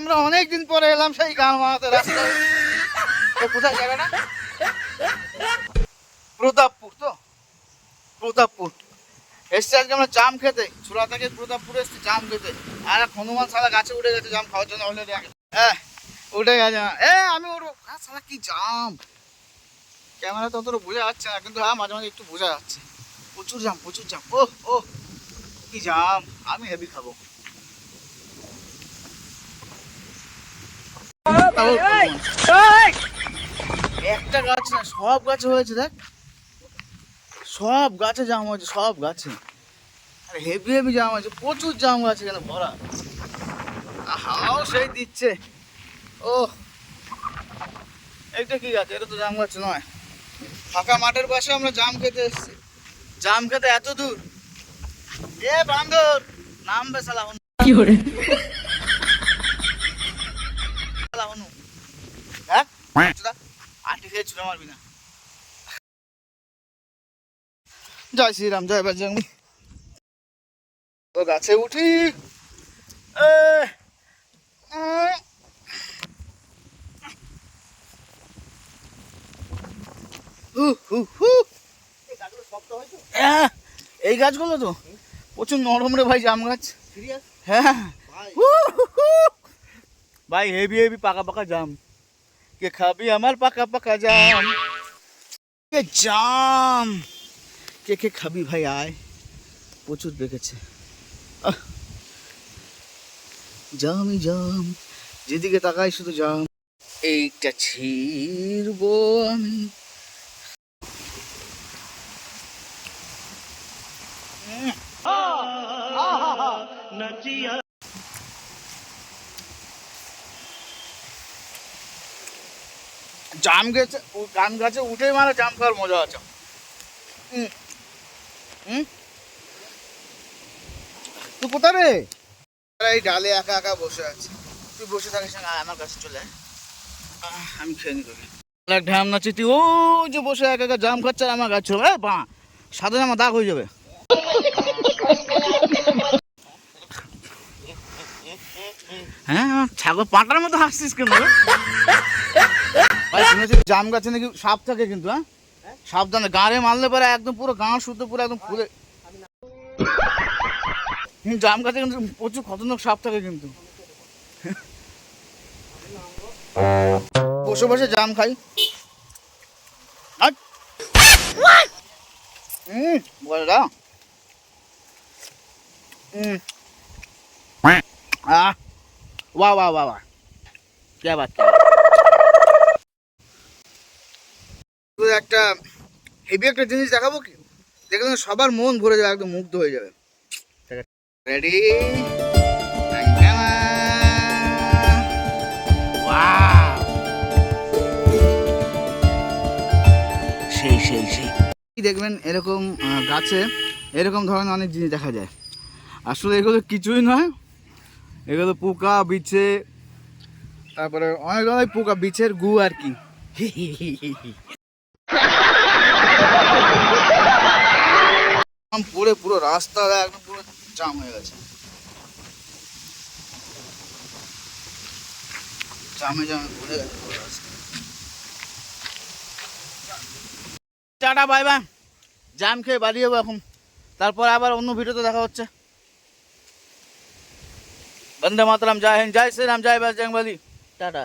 আমরা অনেক দিন পরে এলাম সেই গান মারাতে রাস্তায়। কোথায় জায়গাটা? প্রতাপপুর তো? প্রতাপপুর। এসছি আজকে আমরা জাম খেতে। ছোলা থেকে প্রতাপপুর এসছি জাম খেতে। আর হনুমান সালা গাছে উঠে গেছে জাম খাওয়ার জন্য অলরেডি হ্যাঁ উঠে গেছে এ, আমি উঠবো। হ্যাঁ সালা কি জাম? ক্যামেরা তো অতটা বোঝা যাচ্ছে না, কিন্তু হ্যাঁ মাঝে মাঝে একটু বোঝা যাচ্ছে। প্রচুর জাম প্রচুর জাম। ও ও কি জাম। আমি হেভি খাব। তাও একটা গাছ না সব গাছে হয়েছে দেখ। সব গাছে জাম হয়েছে সব গাছে। আরে হেভি হেভি জাম আছে প্রচুর জাম গাছ এখানে ভরা। হাওয়াও সেই দিচ্ছে। ও এইটা কি গাছ? এটা তো জাম গাছ নয়। ফাঁকা মাঠের পাশে আমরা জাম খেতে এসেছি। জাম খেতে এত দূর। এ বান্দর নামবে সালা হনু সালা হনু হ্যাঁ খেয়ে ছুড়ে মারবি না। জয় শ্রীরাম জয় বজরং ও গাছে উঠি। হু, হু, হু। হ্যাঁ, এই গাছগুলো তো প্রচুর নরম রে ভাই জাম গাছ। হ্যাঁ। হু, হু, হু। ভাই হেভি হেভি পাকা পাকা জাম। কে খাবি আমার পাকা পাকা জাম জাম কে কে খাবি ভাই আয় প্রচুর আহ। জামই জাম যেদিকে তাকাই শুধু জাম এইটা ছিড়বো আমি জাম গেছে ও- জাম গাছে উঠে মানে জাম খাওয়ার মজা আছে। হুম। হুম? তুই কোথায় রে? এই ডালে একা একা বসে আছে। তুই বসে থাকিস না আমার কাছে চলে। আমি খেয়ে নি তোকে। ঢ্যাম নাচি তুই ও যে বসে একা একা জাম খাচ্ছে আমার গাছ চলে বা। সাদা জামা দাগ হয়ে যাবে। হ্যাঁ ছাগল পাটার মতো হাসছিস কেন? ভাই জাম গাছে নাকি সাপ থাকে কিন্তু হ্যাঁ? সাবধানে গাঁড়ে মারলে পরে একদম পুরো গাঁ শুদ্ধ পুরো একদম ফুলে। জাম গাছে কিন্তু প্রচুর খতরনাক সাপ থাকে কিন্তু। বসে বসে জাম খাই। হুম বলে দাও। হুম আহ। ওয়া ওয়া ওয়া কে বাত একটা হেভি একটা জিনিস দেখাবো কি? দেখলে সবার মন ভরে যাবে, একদম মুগ্ধ হয়ে যাবে। রেডি সেই সেই সেই। দেখবেন, এরকম গাছে এরকম ধরনের অনেক জিনিস দেখা যায়। আসলে এগুলো কিছুই নয়। এগুলো পোকা বিছে তারপরে অনেক ধরনের পোকা বিছের গু আর কি। একদম পুরো রাস্তা একদম পুরো জাম হয়ে গেছে। জামে জামে ভরে গেছে পুরো রাস্তা। টাটা বাই বাই জাম খেয়ে বাড়ি যাব এখন। তারপর আবার অন্য ভিডিওতে দেখা হচ্ছে। বন্দে মাতরম, জয় হিন্দ, জয় শ্রীরাম, জয় বজরং বলি। টাটা।